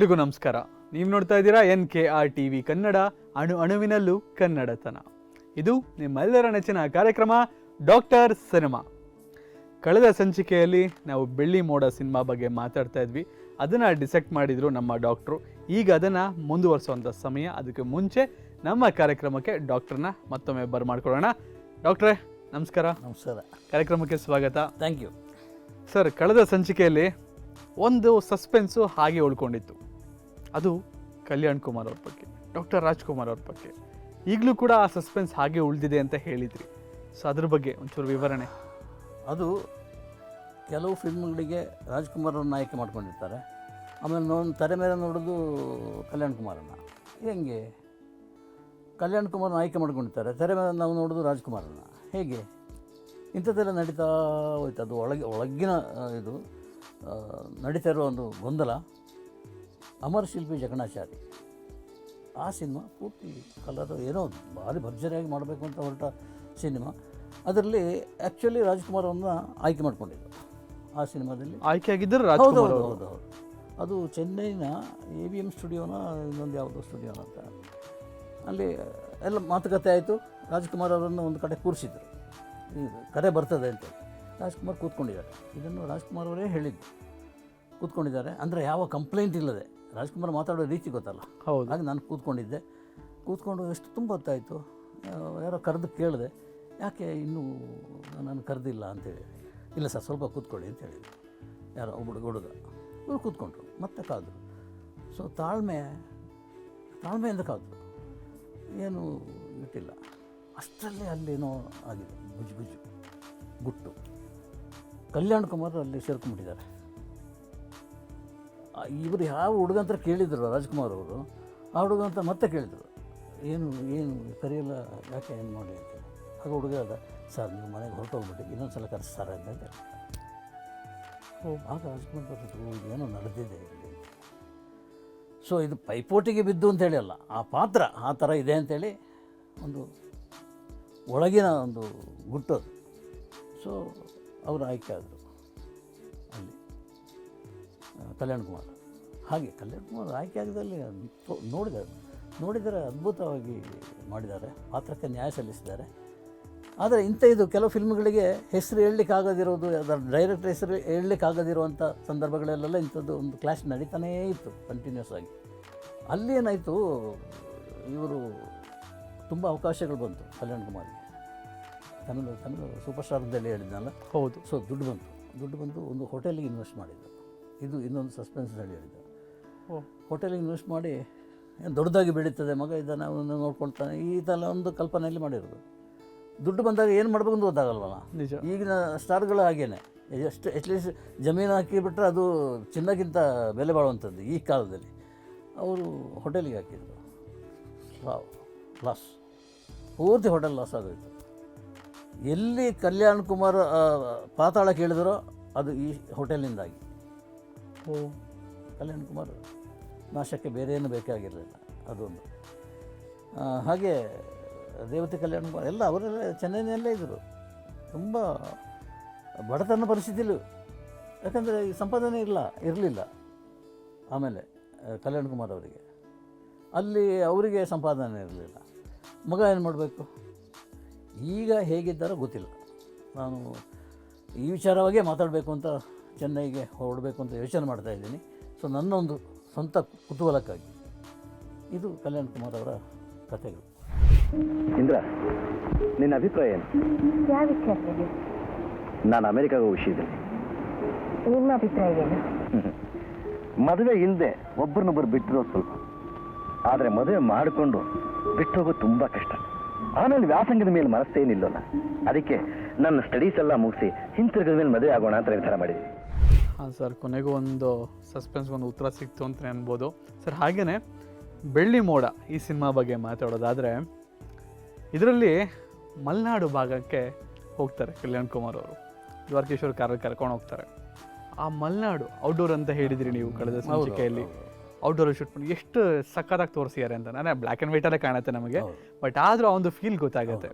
ಎಲ್ರಿಗೂ ನಮಸ್ಕಾರ. ನೀವು ನೋಡ್ತಾ ಇದ್ದೀರಾ N K R T V Kannada ಅಣು ಅಣುವಿನಲ್ಲೂ ಕನ್ನಡತನ. ಇದು ನಿಮ್ಮೆಲ್ಲರ ನೆಚ್ಚಿನ ಕಾರ್ಯಕ್ರಮ ಡಾಕ್ಟರ್ ಸಿನಿಮಾ. ಕಳೆದ ಸಂಚಿಕೆಯಲ್ಲಿ ನಾವು ಬೆಳ್ಳಿ ಮೋಡ ಸಿನಿಮಾ ಬಗ್ಗೆ ಮಾತಾಡ್ತಾ ಇದ್ವಿ. ಅದನ್ನು ಡಿಸೆಕ್ಟ್ ಮಾಡಿದ್ರು ನಮ್ಮ ಡಾಕ್ಟ್ರು. ಈಗ ಅದನ್ನು ಮುಂದುವರಿಸುವಂಥ ಸಮಯ. ಅದಕ್ಕೆ ಮುಂಚೆ ನಮ್ಮ ಕಾರ್ಯಕ್ರಮಕ್ಕೆ ಡಾಕ್ಟ್ರನ್ನ ಮತ್ತೊಮ್ಮೆ ಬರ್ಮಾಡ್ಕೊಳ್ಳೋಣ. ಡಾಕ್ಟ್ರೇ ನಮಸ್ಕಾರ. ನಮಸ್ಕಾರ. ಕಾರ್ಯಕ್ರಮಕ್ಕೆ ಸ್ವಾಗತ. ಥ್ಯಾಂಕ್ ಯು ಸರ್ ಕಳೆದ ಸಂಚಿಕೆಯಲ್ಲಿ ಒಂದು ಸಸ್ಪೆನ್ಸು ಹಾಗೆ ಉಳ್ಕೊಂಡಿತ್ತು. ಅದು ಕಲ್ಯಾಣ್ ಕುಮಾರ್ ಅವ್ರ ಬಗ್ಗೆ, ಡಾಕ್ಟರ್ ರಾಜ್ಕುಮಾರ್ ಅವ್ರ ಬಗ್ಗೆ. ಈಗಲೂ ಕೂಡ ಆ ಸಸ್ಪೆನ್ಸ್ ಹಾಗೆ ಉಳಿದಿದೆ ಅಂತ ಹೇಳಿದ್ರಿ. ಸೊ ಅದ್ರ ಬಗ್ಗೆ ಒಂಚೂರು ವಿವರಣೆ. ಅದು ಕೆಲವು ಫಿಲ್ಮ್ಗಳಿಗೆ ರಾಜ್ಕುಮಾರ್ ಅವ್ರನ್ನ ಆಯ್ಕೆ ಮಾಡ್ಕೊಂಡಿರ್ತಾರೆ. ಆಮೇಲೆ ನೋ, ತೆರೆ ಮೇಲೆ ನೋಡೋದು ಕಲ್ಯಾಣ್ ಕುಮಾರನ್ನ ಹೆಂಗೆ? ಕಲ್ಯಾಣ್ ಕುಮಾರ್ನ ಆಯ್ಕೆ ಮಾಡ್ಕೊಂಡಿರ್ತಾರೆ, ತೆರೆ ಮೇಲೆ ನಾವು ನೋಡೋದು ರಾಜ್ಕುಮಾರನ್ನ ಹೇಗೆ? ಇಂಥದ್ದೆಲ್ಲ ನಡೀತಾ ಹೋಯ್ತು. ಅದು ಒಳಗೆ, ಒಳಗಿನ ಇದು ನಡೀತಾ ಇರೋ ಒಂದು ಗೊಂದಲ. ಅಮರ ಶಿಲ್ಪಿ ಜಗಣಾಚಾರಿ ಆ ಸಿನಿಮಾ ಪೂರ್ತಿ ಕಲರ್ ಏನೋ ಭಾರಿ ಭರ್ಜರಿಯಾಗಿ ಮಾಡಬೇಕು ಅಂತ ಹೊರಟ ಸಿನಿಮಾ. ಅದರಲ್ಲಿ ಆ್ಯಕ್ಚುಲಿ ರಾಜ್ಕುಮಾರ್ ಅವ್ರನ್ನ ಆಯ್ಕೆ ಮಾಡಿಕೊಂಡಿದ್ದರು ಆ ಸಿನಿಮಾದಲ್ಲಿ. ಆಯ್ಕೆ ಆಗಿದ್ದರು ಹೌದು ಹೌದು ಅವರು. ಹೌದು ಹೌದು ಅದು ಚೆನ್ನೈನ ಎ ವಿ ಎಂ ಸ್ಟುಡಿಯೋನ ಇನ್ನೊಂದು ಯಾವುದೋ ಸ್ಟುಡಿಯೋನ ಅಂತ. ಅಲ್ಲಿ ಎಲ್ಲ ಮಾತುಕತೆ ಆಯಿತು. ರಾಜ್ಕುಮಾರ್ ಅವರನ್ನು ಒಂದು ಕಡೆ ಕೂರಿಸಿದ್ರು. ಇದು ಕರೆ ಬರ್ತದೆ ಅಂತ. ರಾಜ್ಕುಮಾರ್ ಕೂತ್ಕೊಂಡಿದ್ದಾರೆ. ಇದನ್ನು ರಾಜ್ಕುಮಾರ್ ಅವರೇ ಹೇಳಿದ್ದು. ಕೂತ್ಕೊಂಡಿದ್ದಾರೆ. ಅಂದರೆ ಯಾವ ಕಂಪ್ಲೇಂಟ್ ಇಲ್ಲದೆ. ರಾಜ್ಕುಮಾರ್ ಮಾತಾಡೋ ರೀತಿ ಗೊತ್ತಲ್ಲ. ಹೌದು. ಹಾಗೆ ನಾನು ಕೂತ್ಕೊಂಡಿದ್ದೆ. ಕೂತ್ಕೊಂಡು ಎಷ್ಟು ತುಂಬ ಹೊತ್ತಾಯಿತು. ಯಾರೋ ಕರೆದು ಕೇಳಿದೆ. ಯಾಕೆ ಇನ್ನೂ ನಾನು ಕರೆದಿಲ್ಲ ಅಂತೇಳಿ. ಇಲ್ಲ ಸರ್ ಸ್ವಲ್ಪ ಕೂತ್ಕೊಳ್ಳಿ ಅಂತ ಹೇಳಿದ್ರು ಯಾರೋ ಒಬ್ಬ ಹುಡುಗ ಹುಡುಗ. ಇವ್ರು ಕೂತ್ಕೊಂಡ್ರು. ಮತ್ತೆ ಕಾದರು. ಸೊ ತಾಳ್ಮೆ ತಾಳ್ಮೆಯಿಂದ ಕಾದರು. ಏನು ಇಟ್ಟಿಲ್ಲ. ಅಷ್ಟರಲ್ಲೇ ಅಲ್ಲೇನೋ ಆಗಿದೆ. ಗುಜ್ಜು ಗುಜ್ಜು ಗುಟ್ಟು. ಕಲ್ಯಾಣ್ ಕುಮಾರ್ ಅಲ್ಲಿ ಸೇರ್ಕೊಂಡ್ಬಿಟ್ಟಿದ್ದಾರೆ. ಇವರು ಯಾವ ಹುಡುಗ ಅಂತ ಕೇಳಿದರು ರಾಜ್ಕುಮಾರ್ ಅವರು. ಆ ಹುಡುಗ ಅಂತ ಮತ್ತೆ ಕೇಳಿದರು. ಏನು ಏನು ಕರೆಯಲ್ಲ ಯಾಕೆ ಏನು ಮಾಡಿ ಅಂತ. ಆಗ ಹುಡುಗ ಅದ ಸರ್ ನೀವು ಮನೆಗೆ ಹೊರಟೋಗ್ಬಿಟ್ಟು ಇನ್ನೊಂದು ಸಲ ಕರೆಸ್ತಾರೆ ಅಂತ ಆಗ ರಾಜ್ಕುಮಾರ್ ಬರ್ತಿದ್ರು ಏನೋ ನಡೆದಿದೆ ಇಲ್ಲಿ ಸೊ ಇದು ಪೈಪೋಟಿಗೆ ಬಿದ್ದು ಅಂತೇಳಿ ಅಲ್ಲ ಆ ಪಾತ್ರ ಆ ಥರ ಇದೆ ಅಂತೇಳಿ ಒಂದು ಒಳಗಿನ ಒಂದು ಗುಟ್ಟು. ಅದು ಸೊ ಅವರು ಆಯ್ಕೆ ಆದರು. ಕಲ್ಯಾಣ್ ಕುಮಾರ್. ಹಾಗೆ ಕಲ್ಯಾಣ್ ಕುಮಾರ್ ಆಯ್ಕೆ ಆಗದಲ್ಲಿ ನೋಡಿದರೆ ನೋಡಿದರೆ ಅದ್ಭುತವಾಗಿ ಮಾಡಿದ್ದಾರೆ. ಪಾತ್ರಕ್ಕೆ ನ್ಯಾಯ ಸಲ್ಲಿಸಿದ್ದಾರೆ. ಆದರೆ ಇಂಥ ಇದು ಕೆಲವು ಫಿಲ್ಮ್ಗಳಿಗೆ ಹೆಸರು ಹೇಳಲಿಕ್ಕಾಗದಿರೋದು ಅದರ ಡೈರೆಕ್ಟ್ ಹೆಸರು ಹೇಳಲಿಕ್ಕಾಗದಿರುವಂಥ ಸಂದರ್ಭಗಳಲ್ಲೆಲ್ಲ ಇಂಥದ್ದು ಒಂದು ಕ್ಲಾಶ್ ನಡೀತಾನೇ ಇತ್ತು ಕಂಟಿನ್ಯೂಸ್ ಆಗಿ. ಅಲ್ಲಿ ಏನಾಯಿತು ಇವರು ತುಂಬ ಅವಕಾಶಗಳು ಬಂತು ಕಲ್ಯಾಣ್ ಕುಮಾರ್ಗೆ. ತಮಿಳು ತಮಿಳು ಸೂಪರ್ ಸ್ಟಾರ್ದಲ್ಲಿ ಹೇಳಿದ್ನಲ್ಲ? ಹೌದು. ಸೊ ದುಡ್ಡು ಬಂತು. ದುಡ್ಡು ಬಂದು ಒಂದು ಹೋಟೆಲಿಗೆ ಇನ್ವೆಸ್ಟ್ ಮಾಡಿದ್ದು ಇದು ಇನ್ನೊಂದು ಸಸ್ಪೆನ್ಸ್ ಓ. ಹೋಟೆಲಿಗೆ ಇನ್ವೆಸ್ಟ್ ಮಾಡಿ ಏನು ದೊಡ್ಡದಾಗಿ ಬೆಳೀತದೆ ಮಗ ಇದನ್ನು ಅವನು ನೋಡ್ಕೊಳ್ತಾನೆ ಈ ಥರ ಒಂದು ಕಲ್ಪನೆಯಲ್ಲಿ ಮಾಡಿರೋದು. ದುಡ್ಡು ಬಂದಾಗ ಏನು ಮಾಡಬೇಕು ಅಂತ ಗೊತ್ತಾಗಲ್ವಲ್ಲ? ನಿಜ. ಈಗಿನ ಸ್ಟಾರ್ಗಳು ಹಾಗೇನೆ. ಎಷ್ಟು ಅಟ್ಲೀಸ್ಟ್ ಜಮೀನು ಹಾಕಿಬಿಟ್ರೆ ಅದು ಚಿನ್ನಕ್ಕಿಂತ ಬೆಲೆ ಬಾಳುವಂಥದ್ದು ಈ ಕಾಲದಲ್ಲಿ. ಅವರು ಹೋಟೆಲಿಗೆ ಹಾಕಿದ್ರು. ಲಾಸ್ ಪೂರ್ತಿ ಹೋಟೆಲ್ ಲಾಸ್ ಆಗೋಯ್ತು. ಎಲ್ಲಿ ಕಲ್ಯಾಣ್ ಕುಮಾರ್ ಪಾತಾಳ ಕೇಳಿದರೋ ಅದು ಈ ಹೋಟೆಲ್ನಿಂದಾಗಿ ಓ ಕಲ್ಯಾಣ್ ಕುಮಾರ್ ನಾಶಕ್ಕೆ ಬೇರೆ ಏನು ಬೇಕಾಗಿರಲಿಲ್ಲ ಅದೊಂದು. ಹಾಗೆ ರೇವತಿ ಕಲ್ಯಾಣ್ ಕುಮಾರ್ ಎಲ್ಲ ಅವರೆಲ್ಲ ಚೆನ್ನೈನಲ್ಲೇ ಇದ್ದರು. ತುಂಬ ಬಡತನ ಪರಿಸ್ಥಿತಿಲು, ಯಾಕಂದರೆ ಈ ಸಂಪಾದನೆ ಇಲ್ಲ, ಇರಲಿಲ್ಲ ಆಮೇಲೆ ಕಲ್ಯಾಣ್ ಕುಮಾರ್ ಅವರಿಗೆ. ಅಲ್ಲಿ ಅವರಿಗೆ ಸಂಪಾದನೆ ಇರಲಿಲ್ಲ. ಮಗ ಏನು ಮಾಡಬೇಕು? ಈಗ ಹೇಗಿದ್ದಾರೋ ಗೊತ್ತಿಲ್ಲ. ನಾನು ಈ ವಿಚಾರವಾಗೇ ಮಾತಾಡಬೇಕು ಅಂತ ಚೆನ್ನೈಗೆ ಹೊರಡಬೇಕು ಅಂತ ಯೋಚನೆ ಮಾಡ್ತಾ ಇದ್ದೀನಿ. ಸೊ ನನ್ನ ಒಂದು ಸ್ವಂತ ಕುತೂಹಲಕ್ಕಾಗಿ ಇದು ಕಲ್ಯಾಣ್ ಕುಮಾರ್ ಅವರ ಕಥೆಗಳು. ಇಂದ್ರ ನಿನ್ನ ಅಭಿಪ್ರಾಯ ಏನು? ಯಾವ ವಿಚಾರದಲ್ಲಿ ನಾನು ಅಮೆರಿಕಾಗ ಹೋಗೋ ವಿಷಯದಲ್ಲಿ ನಿಮ್ಮ ಅಭಿಪ್ರಾಯ ಏನು? ಮದುವೆ ಇಲ್ಲದೆ ಒಬ್ಬರನ್ನೊಬ್ಬರು ಬಿಟ್ಟಿರೋದು ಸ್ವಲ್ಪ. ಆದರೆ ಮದುವೆ ಮಾಡಿಕೊಂಡು ಬಿಟ್ಟೋಗೋದು ತುಂಬ ಕಷ್ಟ. ಆಮೇಲೆ ವ್ಯಾಸಂಗದ ಮೇಲೆ ಮನಸ್ಸೇನಿಲ್ಲಲ್ಲ. ಅದಕ್ಕೆ ನನ್ನ ಸ್ಟಡೀಸ್ ಎಲ್ಲ ಮುಗಿಸಿ ಹಿಂತಿರುಗದ ಮೇಲೆ ಮದುವೆ ಆಗೋಣ ಅಂತ ನಿರ್ಧಾರ ಮಾಡಿದ್ವಿ ಹಾಂ ಸರ್ ಕೊನೆಗೂ ಒಂದು ಸಸ್ಪೆನ್ಸ್ ಒಂದು ಉತ್ತರ ಸಿಕ್ತು ಅಂತ ಅನ್ಬೋದು. ಸರ್ ಹಾಗೆಯೇ ಬೆಳ್ಳಿ ಮೋಡ ಈ ಸಿನಿಮಾ ಬಗ್ಗೆ ಮಾತಾಡೋದಾದರೆ ಇದರಲ್ಲಿ ಮಲೆನಾಡು ಭಾಗಕ್ಕೆ ಹೋಗ್ತಾರೆ ಕಲ್ಯಾಣ್ ಕುಮಾರ್ ಅವರು. ದ್ವಾರಕೇಶ್ವರ ಕಾರಲ್ಲಿ ಕರ್ಕೊಂಡು ಹೋಗ್ತಾರೆ. ಆ ಮಲೆನಾಡು ಔಟ್ಡೋರ್ ಅಂತ ಹೇಳಿದಿರಿ ನೀವು ಕಳೆದ ಸಂಚಿಕೆಯಲ್ಲಿ. ಔಟ್ಡೋರ್ ಶೂಟ್ ಮಾಡಿ ಎಷ್ಟು ಸಕ್ಕತ್ತಾಗಿ ತೋರಿಸಿದ್ದಾರೆ ಅಂತ. ನಾನೇ ಬ್ಲ್ಯಾಕ್ ಆ್ಯಂಡ್ ವೈಟಲ್ಲೇ ಕಾಣುತ್ತೆ ನಮಗೆ. ಬಟ್ ಆದರೂ ಆ ಒಂದು ಫೀಲ್ ಗೊತ್ತಾಗುತ್ತೆ.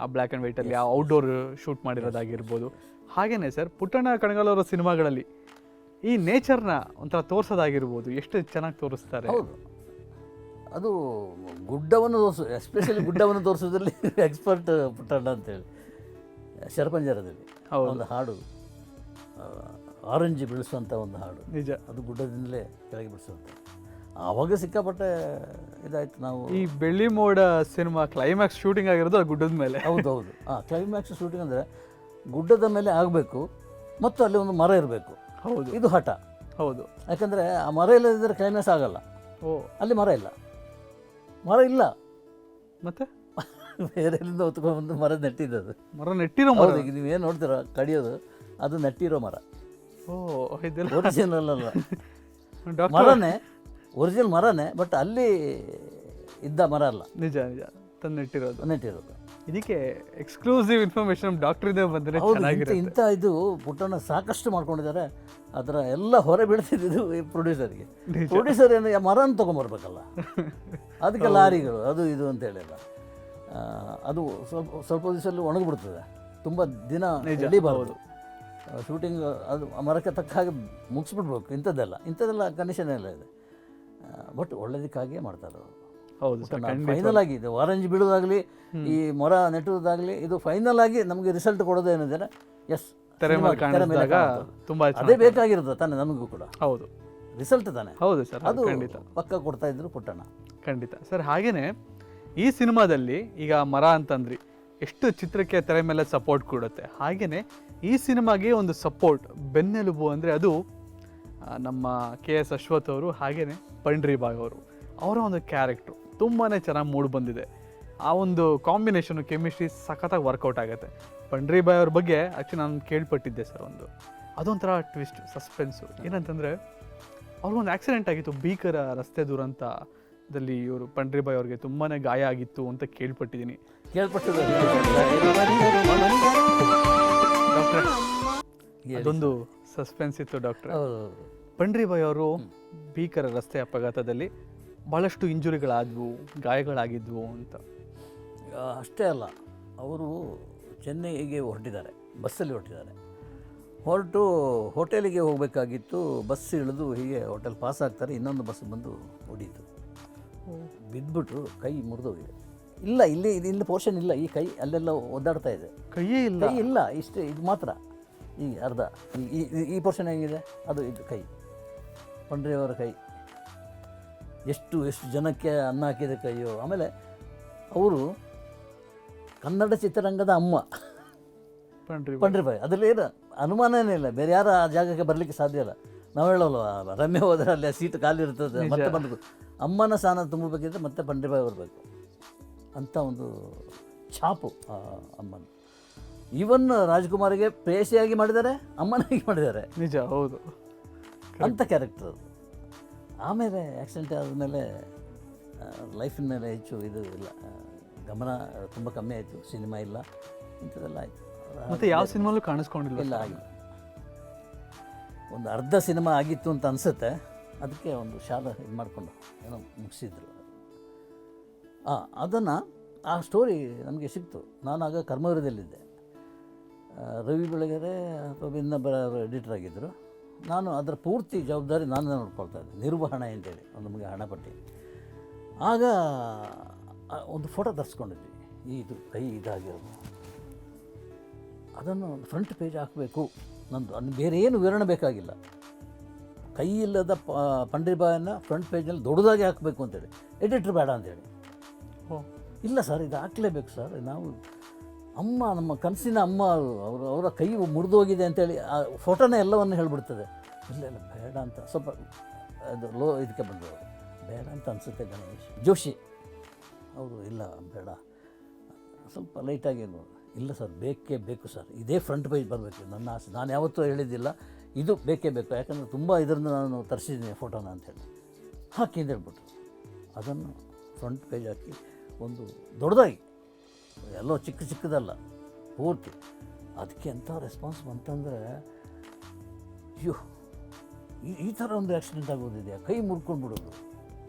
ಆ ಬ್ಲ್ಯಾಕ್ ಆ್ಯಂಡ್ ವೈಟಲ್ಲಿ ಆ ಔಟ್ಡೋರ್ ಶೂಟ್ ಮಾಡಿರೋದಾಗಿರ್ಬೋದು. ಹಾಗೇನೆ ಸರ್ ಪುಟ್ಟಣ್ಣ ಕಣಗಾಲವರ ಸಿನಿಮಾಗಳಲ್ಲಿ ಈ ನೇಚರ್ನ ಒಂಥರ ತೋರಿಸೋದಾಗಿರ್ಬೋದು ಎಷ್ಟು ಚೆನ್ನಾಗಿ ತೋರಿಸ್ತಾರೆ. ಹೌದು. ಅದು ಗುಡ್ಡವನ್ನು ತೋರಿಸು ಎಸ್ಪೆಷಲಿ ಗುಡ್ಡವನ್ನು ತೋರಿಸೋದ್ರಲ್ಲಿ ಎಕ್ಸ್ಪರ್ಟ್ ಪುಟ್ಟಣ್ಣ ಅಂತೇಳಿ ಶರಪಂಜರದಲ್ಲಿ. ಒಂದು ಹಾಡು ಆರೆಂಜ್ ಬೆಳೆಸುವಂಥ ಒಂದು ಹಾಡು. ನಿಜ. ಅದು ಗುಡ್ಡದಿಂದಲೇ ಕೆಳಗೆ ಬಿಡಿಸುವಂಥ ಆವಾಗ ಸಿಕ್ಕಾಪಟ್ಟೆ ಇದಾಯ್ತು ನಾವು. ಈ ಬೆಳ್ಳಿ ಮೋಡ ಸಿನಿಮಾ ಕ್ಲೈಮ್ಯಾಕ್ಸ್ ಶೂಟಿಂಗ್ ಆಗಿರೋದು ಆ ಗುಡ್ಡದ ಮೇಲೆ. ಹೌದು ಹೌದು. ಹಾಂ ಕ್ಲೈಮ್ಯಾಕ್ಸ್ ಶೂಟಿಂಗ್ ಅಂದರೆ ಗುಡ್ಡದ ಮೇಲೆ ಆಗಬೇಕು ಮತ್ತು ಅಲ್ಲಿ ಒಂದು ಮರ ಇರಬೇಕು. ಹೌದು. ಇದು ಹಠ. ಹೌದು. ಯಾಕಂದರೆ ಆ ಮರ ಇಲ್ಲದಿದ್ದರೆ ಕ್ಲೈಮ್ಯಾಕ್ಸ್ ಆಗಲ್ಲ. ಓ. ಅಲ್ಲಿ ಮರ ಇಲ್ಲ. ಮರ ಇಲ್ಲ. ಮತ್ತೆ? ಬೇರೆ ಎಲ್ಲಿಂದ ಹೊತ್ಕೊಂಡ್ಬಂದು ಮರ ಅದು ಮರ ನೆಟ್ಟಿರೋ ಮರ? ಹೌದು ಈಗ ನೀವೇನು ನೋಡ್ತೀರ ಕಡಿಯೋದು ಅದು ನೆಟ್ಟಿರೋ ಮರ. ಓ ಇದೆಲ್ಲ? ಒರಿಜಿನಲ್ ಅಲ್ಲ. ಮರನೇ ಒರಿಜಿನಲ್ ಮರನೇ ಬಟ್ ಅಲ್ಲಿ ಇದ್ದ ಮರ ಅಲ್ಲ. ನಿಜ ನಿಜ. ತಂದು ನೆಟ್ಟಿರೋದು. ನೆಟ್ಟಿರೋದು. ಇದಕ್ಕೆ ಎಕ್ಸ್ಕ್ಲೂಸಿವ್ ಇನ್ಫಾರ್ಮೇಶನ್ ಡಾಕ್ಟರ್ ಇದೆ ಬಂದರೆ ಚೆನ್ನಾಗಿರುತ್ತೆ. ಇಂಥ ಇದು ಪುಟ್ಟನ ಸಾಕಷ್ಟು ಮಾಡ್ಕೊಂಡಿದ್ದಾರೆ. ಅದರ ಎಲ್ಲ ಹೊರ ಬೀಳ್ತಿದ್ದು ಈ ಪ್ರೊಡ್ಯೂಸರ್ಗೆ ಪ್ರೊಡ್ಯೂಸರ್ ಏನು ಮರನ ತೊಗೊಂಬರ್ಬೇಕಲ್ಲ. ಅದಕ್ಕೆ ಲಾರಿಗಳು ಅದು ಇದು ಅಂತ ಹೇಳಿಲ್ಲ. ಅದು ಸ್ವಲ್ಪ ಸ್ವಲ್ಪ ದಿವಸದಲ್ಲಿ ಒಣಗಿಬಿಡ್ತದೆ. ತುಂಬ ದಿನ ಹಿಡಿಬಾರ್ದು ಶೂಟಿಂಗ್ ಅದು ಮರಕ್ಕೆ ತಕ್ಕ ಹಾಗೆ ಮುಗಿಸ್ಬಿಡ್ಬೇಕು. ಇಂಥದ್ದೆಲ್ಲ ಇಂಥದ್ದೆಲ್ಲ ಕಂಡೀಷನ್ ಎಲ್ಲ ಇದೆ. ಬಟ್ ಒಳ್ಳೇದಕ್ಕಾಗಿಯೇ ಮಾಡ್ತಾರೆ ಅವರು. ಹೌದು ಫೈನಲ್ ಆಗಿ ಇದು ಆರೆಂಜ್ ಬಿಡೋದಾಗಲಿ ಈ ಮೊರ ನೆಟ್ಟುವುದಾಗಲಿ ಇದು ಫೈನಲ್ ಆಗಿ ನಮಗೆ ರಿಸಲ್ಟ್ ಕೊಡೋದೇನಿದೆ ಎಸ್ ತೆರೆ ಮೇಲೆ ತುಂಬಾ ಅದೇ ಬೇಕಾಗಿರುತ್ತೆ ತಾನೆ ನಮಗೂ ಕೂಡ. ಹೌದು. ರಿಸಲ್ಟ್ ತಾನೆ? ಹೌದು ಸರ್ ಅದು ಖಂಡಿತ. ಪಕ್ಕ ಕೊಡ್ತಾ ಇದ್ರು ಪುಟ್ಟಣ ಖಂಡಿತ. ಸರ್ ಹಾಗೇನೆ ಈ ಸಿನಿಮಾದಲ್ಲಿ ಈಗ ಮರ ಅಂತಂದ್ರಿ ಎಷ್ಟು ಚಿತ್ರಕ್ಕೆ ತೆರೆ ಮೇಲೆ ಸಪೋರ್ಟ್ ಕೊಡುತ್ತೆ? ಹಾಗೇನೆ ಈ ಸಿನಿಮಾಗೆ ಒಂದು ಸಪೋರ್ಟ್ ಬೆನ್ನೆಲುಬು ಅಂದರೆ ಅದು ನಮ್ಮ ಕೆ ಎಸ್ ಅಶ್ವಥ್ ಅವರು ಹಾಗೇನೆ ಪಂಡ್ರಿ ಬಾಯ್ ಅವರು ಅವರ ಒಂದು ಕ್ಯಾರೆಕ್ಟ್ರು ತುಂಬಾ ಚೆನ್ನಾಗಿ ಮೂಡ್ ಬಂದಿದೆ. ಆ ಒಂದು ಕಾಂಬಿನೇಷನು ಕೆಮಿಸ್ಟ್ರಿ ಸಖತ್ತಾಗಿ ವರ್ಕೌಟ್ ಆಗುತ್ತೆ. ಪಂಡ್ರಿ ಬಾಯ್ ಅವ್ರ ಬಗ್ಗೆ ಆ್ಯಕ್ಚುಲಿ ನಾನು ಕೇಳ್ಪಟ್ಟಿದ್ದೆ ಸರ್ ಒಂದು. ಅದೊಂಥರ ಟ್ವಿಸ್ಟ್ ಸಸ್ಪೆನ್ಸು ಏನಂತಂದರೆ ಅವ್ರಿಗೊಂದು ಆಕ್ಸಿಡೆಂಟ್ ಆಗಿತ್ತು ಭೀಕರ ರಸ್ತೆ ದುರಂತದಲ್ಲಿ ಇವರು ಪಂಡ್ರಿಬಾಯ್ ಅವ್ರಿಗೆ ತುಂಬಾ ಗಾಯ ಆಗಿತ್ತು ಅಂತ ಕೇಳ್ಪಟ್ಟಿದ್ದೀನಿ. ಅದೊಂದು ಸಸ್ಪೆನ್ಸ್ ಇತ್ತು ಡಾಕ್ಟರ್. ಪಂಡ್ರಿ ಬಾಯ್ ಅವರು ಭೀಕರ ರಸ್ತೆ ಅಪಘಾತದಲ್ಲಿ ಭಾಳಷ್ಟು ಇಂಜುರಿಗಳಾದವು ಗಾಯಗಳಾಗಿದ್ವು ಅಂತ. ಅಷ್ಟೇ ಅಲ್ಲ ಅವರು ಚೆನ್ನೈಗೆ ಹೊರಟಿದ್ದಾರೆ ಬಸ್ಸಲ್ಲಿ ಹೊರಟಿದ್ದಾರೆ. ಹೊರಟು ಹೋಟೆಲಿಗೆ ಹೋಗಬೇಕಾಗಿತ್ತು ಬಸ್ ಇಳಿದು ಹೀಗೆ ಹೋಟೆಲ್ ಪಾಸ್ ಆಗ್ತಾರೆ ಇನ್ನೊಂದು ಬಸ್ ಬಂದು ಹೊಡೀತು. ಬಿದ್ದುಬಿಟ್ಟು ಕೈ ಮುರಿದೋಗಿದೆ. ಇಲ್ಲ ಇಲ್ಲಿ ಇದು ಇಲ್ಲಿ ಪೋರ್ಷನ್ ಇಲ್ಲ ಈ ಕೈ ಅಲ್ಲೆಲ್ಲ ಒದ್ದಾಡ್ತಾ ಇದೆ. ಕೈಯೇ ಇಲ್ಲ. ಕೈ ಇಲ್ಲ ಇಷ್ಟೇ ಇದು ಮಾತ್ರ. ಈ ಅರ್ಧ ಈ- ಈ ಈ- ಈ ಪೋರ್ಷನ್ ಹೇಗಿದೆ? ಅದು ಇದು ಕೈ. ಪಂಡ್ರಿಯವರ ಕೈ. ಎಷ್ಟು ಎಷ್ಟು ಜನಕ್ಕೆ ಅನ್ನ ಹಾಕಿದ ಕೈಯೋ. ಆಮೇಲೆ ಅವರು ಕನ್ನಡ ಚಿತ್ರರಂಗದ ಅಮ್ಮ. ಪಂಡ್ರಿ ಪಂಡ್ರಿಬಾಯಿ ಅದರಲ್ಲಿ ಏನು ಅನುಮಾನನೇ ಇಲ್ಲ. ಬೇರೆ ಯಾರು ಆ ಜಾಗಕ್ಕೆ ಬರಲಿಕ್ಕೆ ಸಾಧ್ಯ ಇಲ್ಲ. ನಾವು ಹೇಳಲ್ಲ ರಮ್ಯ ಹೋದರೆ ಅಲ್ಲಿ ಸೀಟ್ ಖಾಲಿ ಇರ್ತದೆ. ಮತ್ತೆ ಬಂದು ಅಮ್ಮನ ಸ್ಥಾನ ತುಂಬಬೇಕಿದ್ರೆ ಮತ್ತೆ ಪಂಡ್ರಿಬಾಯಿ ಬರಬೇಕು. ಅಂತ ಒಂದು ಛಾಪು ಆ ಅಮ್ಮನ. ಈವನ್ ರಾಜ್ಕುಮಾರಿಗೆ ಪ್ರೇಯಸಿಯಾಗಿ ಮಾಡಿದ್ದಾರೆ ಅಮ್ಮನಾಗಿ ಮಾಡಿದ್ದಾರೆ. ನಿಜ ಹೌದು. ಅಂಥ ಕ್ಯಾರೆಕ್ಟರ್ ಅದು. ಆಮೇಲೆ ಆ್ಯಕ್ಸಿಡೆಂಟ್ ಆದಮೇಲೆ ಲೈಫಿನ ಮೇಲೆ ಹೆಚ್ಚು ಇದು ಇಲ್ಲ. ಗಮನ ತುಂಬ ಕಮ್ಮಿ ಆಯಿತು ಸಿನಿಮಾ ಇಲ್ಲ ಇಂಥದ್ದೆಲ್ಲ ಆಯಿತು. ಮತ್ತು ಯಾವ ಸಿನಿಮಾಲು ಕಾಣಿಸ್ಕೊಂಡಿಲ್ಲ ಇಲ್ಲ ಆಗಿಲ್ಲ. ಒಂದು ಅರ್ಧ ಸಿನಿಮಾ ಆಗಿತ್ತು ಅಂತ ಅನಿಸುತ್ತೆ. ಅದಕ್ಕೆ ಒಂದು ಶಾಲೆ ಇದು ಮಾಡಿಕೊಂಡು ಏನೋ ಮುಗಿಸಿದ್ರು. ಹಾಂ ಅದನ್ನು ಆ ಸ್ಟೋರಿ ನಮಗೆ ಸಿಕ್ತು. ನಾನು ಆಗ ಕರ್ಮವೀರದಲ್ಲಿದ್ದೆ ರವಿ ಬೆಳಗೆರೆ ಅಥವಾ ಇನ್ನೊಬ್ಬರ ಎಡಿಟರ್ ಆಗಿದ್ದರು ನಾನು ಅದರ ಪೂರ್ತಿ ಜವಾಬ್ದಾರಿ ನಾನೇ ನೋಡ್ಕೊಳ್ತಾ ಇದ್ದೆ. ನಿರ್ವಹಣೆ ಅಂತೇಳಿ ಒಂದು ನಮಗೆ ಹಣ ಪಟ್ಟಿ. ಆಗ ಒಂದು ಫೋಟೋ ತರಿಸ್ಕೊಂಡಿದ್ವಿ. ಈ ಇದು ಕೈ ಇದಾಗಿರೋದು. ಅದನ್ನು ಫ್ರಂಟ್ ಪೇಜ್ ಹಾಕಬೇಕು. ನಂದು ಅದು ಬೇರೆ ಏನು ವಿವರಣೆ ಬೇಕಾಗಿಲ್ಲ. ಕೈ ಇಲ್ಲದ ಪ ಪಂಡಿಬಾಯನ್ನ ಫ್ರಂಟ್ ಪೇಜಲ್ಲಿ ದೊಡ್ಡದಾಗಿ ಹಾಕಬೇಕು ಅಂತೇಳಿ. ಎಡಿಟ್ರ್ ಬೇಡ ಅಂತೇಳಿ. ಓ ಇಲ್ಲ ಸರ್ ಇದು ಹಾಕ್ಲೇಬೇಕು ಸರ್. ನಾವು ಅಮ್ಮ, ನಮ್ಮ ಕನಸಿನ ಅಮ್ಮ ಅವರು, ಅವರ ಕೈ ಮುರಿದೋಗಿದೆ ಅಂತೇಳಿ ಆ ಫೋಟೋನೇ ಎಲ್ಲವನ್ನು ಹೇಳ್ಬಿಡ್ತದೆ. ಇಲ್ಲ ಇಲ್ಲ, ಬೇಡ ಅಂತ. ಸ್ವಲ್ಪ ಅದು ಲೋ ಇದಕ್ಕೆ ಬಂದರು ಬೇಡ ಅಂತ ಅನಿಸುತ್ತೆ ಗಣೇಶ್. ಜೋಶಿ. ಅವರು, ಇಲ್ಲ, ಬೇಡ. ಸ್ವಲ್ಪ ಲೈಟಾಗಿ ಇಲ್ಲ ಸರ್, ಬೇಕೇ ಬೇಕು ಸರ್. ಇದೇ ಫ್ರಂಟ್ ಪೇಜ್ ಬರಬೇಕು. ನನ್ನ ಆಸೆ. ನಾನು ಯಾವತ್ತೂ ಹೇಳಿದ್ದಿಲ್ಲ. ಇದು ಬೇಕೇ ಬೇಕು. ಯಾಕಂದರೆ ತುಂಬ ಇದರಿಂದ ನಾನು ತರಿಸಿದ್ದೀನಿ ಫೋಟೋನ ಅಂತೇಳಿ. ಹಾಕಿ ಅಂತ ಹೇಳ್ಬಿಟ್ಟು ಅದನ್ನು ಫ್ರಂಟ್ ಪೇಜ್ ಹಾಕಿ ಒಂದು ದೊಡ್ಡದಾಗಿ ಎಲ್ಲೋ ಚಿಕ್ಕ ಚಿಕ್ಕದಲ್ಲ ಪೂರ್ತಿ. ಅದಕ್ಕೆ ಎಂಥ ರೆಸ್ಪಾನ್ಸ್ ಬಂತಂದರೆ ಅಯ್ಯೋ ಈ ಈ ಥರ ಒಂದು ಆಕ್ಸಿಡೆಂಟ್ ಆಗೋದಿದೆಯಾ? ಕೈ ಮುರ್ಕೊಂಡು ಬಿಡೋದು.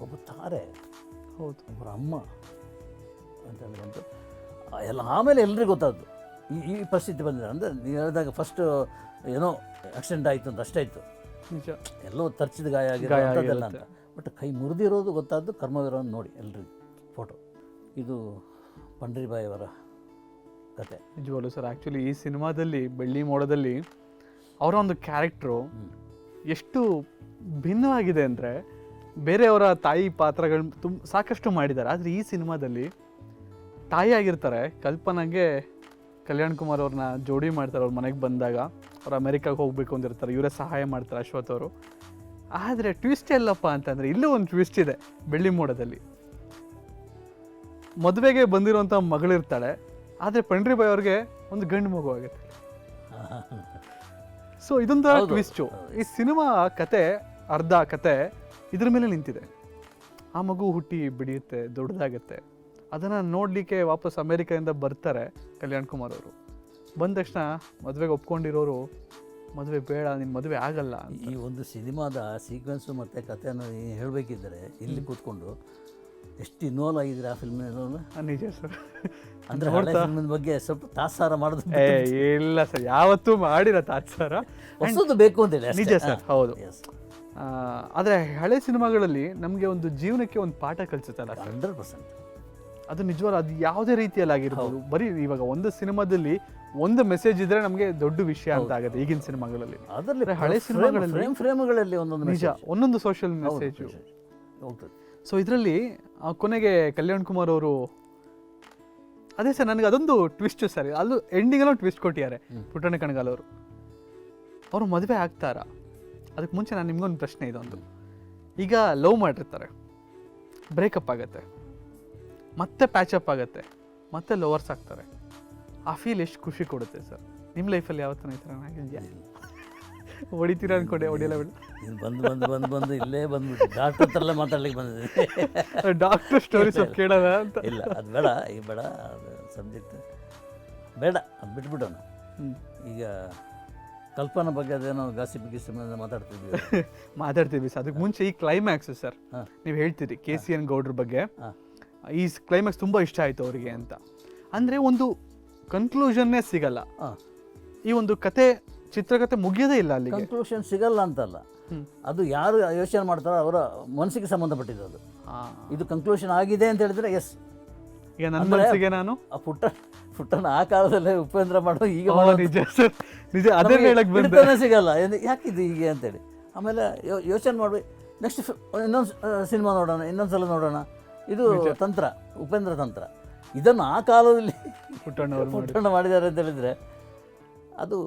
ಒಬ್ಬ ತಾರೆ ಹೌದು. ಒಬ್ಬರ ಅಮ್ಮ ಅಂತಂದ್ರೆ ಎಲ್ಲ ಆಮೇಲೆ ಎಲ್ರಿಗೂ ಗೊತ್ತಾದ್ದು. ಈ ಈ ಪರಿಸ್ಥಿತಿ ಬಂದಿದೆ. ಅಂದರೆ ನೀವು ಹೇಳಿದಾಗ ಫಸ್ಟು ಏನೋ ಆಕ್ಸಿಡೆಂಟ್ ಆಯಿತು ಅಂತ ಅಷ್ಟೇ ಇತ್ತು ನಿಜ. ಎಲ್ಲೋ ತರ್ಚಿದ ಗಾಯ ಆಗಿರೋಲ್ಲ ಆಗಿರೋದಲ್ಲ ಅಂತ. ಬಟ್ ಕೈ ಮುರಿದಿರೋದು ಗೊತ್ತಾದ್ದು ಕರ್ಮವೀರವನ್ನು ನೋಡಿ ಎಲ್ರಿಗೂ ಫೋಟೋ ಇದು ಪಂಡ್ರಿಬಾಯಿ ಅವರ ಕತೆ. ನಿಜವಾಗ್ಲು ಸರ್ ಆ್ಯಕ್ಚುಲಿ ಈ ಸಿನಿಮಾದಲ್ಲಿ ಬೆಳ್ಳಿ ಮೋಡದಲ್ಲಿ ಅವರ ಒಂದು ಕ್ಯಾರೆಕ್ಟ್ರು ಎಷ್ಟು ಭಿನ್ನವಾಗಿದೆ ಅಂದರೆ ಬೇರೆಯವರ ತಾಯಿ ಪಾತ್ರಗಳು ತುಂಬ ಸಾಕಷ್ಟು ಮಾಡಿದ್ದಾರೆ. ಆದರೆ ಈ ಸಿನಿಮಾದಲ್ಲಿ ತಾಯಿ ಆಗಿರ್ತಾರೆ. ಕಲ್ಪನಾಗೆ ಕಲ್ಯಾಣ್ ಕುಮಾರ್ ಅವ್ರನ್ನ ಜೋಡಿ ಮಾಡ್ತಾರೆ ಅವ್ರ ಮನೆಗೆ ಬಂದಾಗ. ಅವ್ರು ಅಮೆರಿಕಾಗೆ ಹೋಗಬೇಕು ಅಂದಿರ್ತಾರೆ. ಇವರೇ ಸಹಾಯ ಮಾಡ್ತಾರೆ ಅಶ್ವಥ್ ಅವರು. ಆದರೆ ಟ್ವಿಸ್ಟ್ ಎಲ್ಲಪ್ಪ ಅಂತಂದರೆ ಇಲ್ಲೂ ಒಂದು ಟ್ವಿಸ್ಟ್ ಇದೆ ಬೆಳ್ಳಿ ಮೋಡದಲ್ಲಿ. ಮದುವೆಗೆ ಬಂದಿರುವಂಥ ಮಗಳಿರ್ತಾಳೆ ಆದರೆ ಪಂಡ್ರಿಬಾಯಿ ಅವ್ರಿಗೆ ಒಂದು ಗಂಡು ಮಗು ಆಗುತ್ತೆ. ಸೊ ಇದೊಂದು. ಟ್ವಿಸ್ಟು ಈ ಸಿನಿಮಾ ಕತೆ ಅರ್ಧ ಕತೆ ಇದ್ರ ಮೇಲೆ ನಿಂತಿದೆ. ಆ ಮಗು ಹುಟ್ಟಿ ಬಿಡಿಯುತ್ತೆ ದೊಡ್ಡದಾಗುತ್ತೆ. ಅದನ್ನು ನೋಡಲಿಕ್ಕೆ ವಾಪಸ್ ಅಮೇರಿಕಾದಿಂದ ಬರ್ತಾರೆ ಕಲ್ಯಾಣ್ ಕುಮಾರ್ ಅವರು. ಬಂದ ತಕ್ಷಣ ಮದುವೆಗೆ ಒಪ್ಕೊಂಡಿರೋರು ಮದುವೆ ಬೇಡ ನಿನ್ನ ಮದುವೆ ಆಗಲ್ಲ ಈ ಒಂದು ಸಿನಿಮಾದ ಸೀಕ್ವೆನ್ಸು ಮತ್ತು ಕಥೆಯನ್ನು ಹೇಳಬೇಕಿದ್ದರೆ ಇಲ್ಲಿ ಕೂತ್ಕೊಂಡು ಎಷ್ಟು ಇನ್ವಾಲ್ವ್ ಆಗಿದ್ರೆ ಆ ಫಿಲ್ಮ್ ನಿಜ ಸರ್. ಅಂದ್ರೆ ಹಳೆ ಫಿಲ್ಮಿನ ಬಗ್ಗೆ ಸ್ವಲ್ಪ ತಾತ್ಸಾರ ಮಾಡೋದು ಏ ಇಲ್ಲ ಸರ್ ಯಾವತ್ತೂ ಮಾಡಿರ ತಾತ್ಸಾರ. ಹೊಸದು ಬೇಕು ಅಂತ ಹೇಳಿ ನಿಜ ಸರ್ ಹೌದು. ಆದರೆ ಹಳೆ ಸಿನಿಮಾಗಳಲ್ಲಿ ನಮಗೆ ಒಂದು ಜೀವನಕ್ಕೆ ಒಂದು ಪಾಠ ಕಲಿಸುತ್ತಲ್ಲ ಹಂಡ್ರೆಡ್ ಪರ್ಸೆಂಟ್ ಅದು ನಿಜವಾದ ಅದು ಯಾವುದೇ ರೀತಿಯಲ್ಲಿ ಆಗಿರ್ಬೋದು. ಬರೀ ಇವಾಗ ಒಂದು ಸಿನಿಮಾದಲ್ಲಿ ಒಂದು ಮೆಸೇಜ್ ಇದ್ರೆ ನಮಗೆ ದೊಡ್ಡ ವಿಷಯ ಅಂತ ಆಗುತ್ತೆ ಈಗಿನ ಸಿನಿಮಾಗಳಲ್ಲಿ. ಅದರಲ್ಲಿ ಹಳೆ ಸಿನಿಮಾಗಳಲ್ಲಿ ಫ್ರೇಮ್ ಫ್ರೇಮ್ಗಳಲ್ಲಿ ಒಂದೊಂದು ನಿಜ ಒಂದೊಂದು ಸೋಷಿಯಲ್ ಮೆಸೇಜ್. ಹೋಗ್ತದೆ. ಸೊ ಇದರಲ್ಲಿ ಕೊನೆಗೆ ಕಲ್ಯಾಣ್ ಕುಮಾರ್ ಅವರು ಅದೇ ಸರ್ ನನಗೆ ಅದೊಂದು ಟ್ವಿಸ್ಟ್ ಸರ್ ಅಲ್ಲೂ ಎಂಡಿಂಗಲ್ಲೂ ಟ್ವಿಸ್ಟ್ ಕೊಟ್ಟಿದ್ದಾರೆ ಪುಟ್ಟಣ್ಣ ಕಣಗಾಲ್ ಅವರು. ಅವರು ಮದುವೆ ಆಗ್ತಾರಾ. ಅದಕ್ಕೆ ಮುಂಚೆ ನಾನು ನಿಮ್ಗೊಂದು ಪ್ರಶ್ನೆ ಇದೊಂದು ಈಗ ಲವ್ ಮಾಡಿರ್ತಾರೆ. ಬ್ರೇಕಪ್ ಆಗುತ್ತೆ. ಮತ್ತೆ ಪ್ಯಾಚಪ್ ಆಗುತ್ತೆ. ಮತ್ತೆ ಲವರ್ಸ್ ಆಗ್ತಾರೆ. ಆ ಫೀಲ್ ಎಷ್ಟು ಖುಷಿ ಕೊಡುತ್ತೆ ಸರ್? ನಿಮ್ಮ ಲೈಫಲ್ಲಿ ಯಾವತ್ತೂ ಈ ಥರ ಆಗಿದೆಯಾ ಹೊಡಿತೀರಾ ಅನ್ಕೊಂಡೆ ಹೊಡಿಯಲ್ಲ ಬಿಡು. ನೀನು ಬಂದು ಬಂದು ಬಂದು ಬಂದು ಇಲ್ಲೇ ಬಂದ್ಬಿಟ್ಟು ಡಾಕ್ಟರ್ ಹತ್ರಲ್ಲೇ ಮಾತಾಡ್ಲಿಕ್ಕೆ ಬಂದಿದೆ ಡಾಕ್ಟರ್ ಸ್ಟೋರಿ ಸ್ವಲ್ಪ ಕೇಳೋಣ ಅಂತ. ಇಲ್ಲ ಅದು ಬೇಡ ಈಗ ಬೇಡ ಅದು ಸಬ್ಜೆಕ್ಟ್ ಬೇಡ ಅದು ಬಿಟ್ಬಿಡೋಣ. ಈಗ ಕಲ್ಪನಾ ಬಗ್ಗೆ ಅದೇನೋ ಗಾಸಿಪ್ ಗಿಸಿಪ್ ಮಾತಾಡ್ತಿದ್ವಿ ಮಾತಾಡ್ತೀವಿ ಸರ್ ಅದಕ್ಕೆ ಮುಂಚೆ ಈ ಕ್ಲೈಮ್ಯಾಕ್ಸ್ ಸರ್. ಹಾ. ನೀವು ಹೇಳ್ತೀರಿ ಕೆ ಸಿ ಎನ್ ಗೌಡ್ರ ಬಗ್ಗೆ. ಹಾಂ. ಈ ಕ್ಲೈಮ್ಯಾಕ್ಸ್ ತುಂಬ ಇಷ್ಟ ಆಯಿತು ಅವರಿಗೆ ಅಂತ. ಅಂದರೆ ಒಂದು ಕನ್ಕ್ಲೂಷನ್ನೇ ಸಿಗಲ್ಲ. ಈ ಒಂದು ಕತೆ ಚಿತ್ರಕಥೆ ಮುಗಿಯೋದೇ ಇಲ್ಲ ಅಲ್ಲಿ ಕನ್ಕ್ಲೂಷನ್ ಸಿಗಲ್ಲ ಅಂತಲ್ಲ. ಅದು ಯಾರು ಯೋಚನೆ ಮಾಡ್ತಾರೋ ಅವರ ಮನಸ್ಸಿಗೆ ಸಂಬಂಧಪಟ್ಟಿದ್ದು ಅದು. ಇದು ಕನ್ಕ್ಲೂಷನ್ ಆಗಿದೆ ಅಂತ ಹೇಳಿದ್ರೆ ಎಸ್ ಈಗ ನನ್ನ ಮನಸ್ಸಿಗೆ ನಾನು? ಆ ಪುಟ್ಟ ಪುಟ್ಟನ ಆ ಕಾಲದಲ್ಲೇ ಉಪೇಂದ್ರ ಮಾಡೋ ಈಗ ನಿಜ ಸರ್. ನಿಜ ಅದೇ ಹೇಳಕ್ ಹಿಡಿತನೇ ಸಿಗಲ್ಲ. ಯಾಕಿದು ಹೀಗೆ ಅಂತೇಳಿ. ಆಮೇಲೆ ಯೋಚನೆ ಮಾಡಿ ನೆಕ್ಸ್ಟ್ ಇನ್ನೊಂದು ಸಿನಿಮಾ ನೋಡೋಣ ಇನ್ನೊಂದು ಸಲ ನೋಡೋಣ. ಇದು ತಂತ್ರ ಉಪೇಂದ್ರ ತಂತ್ರ. ಇದನ್ನು ಆ ಕಾಲದಲ್ಲಿ ಪುಟ್ಟಣ್ಣ ಪುಟ್ಟಣ್ಣ ಮಾಡಿದ್ದಾರೆ ಅಂತ ಹೇಳಿದರೆ ಅದು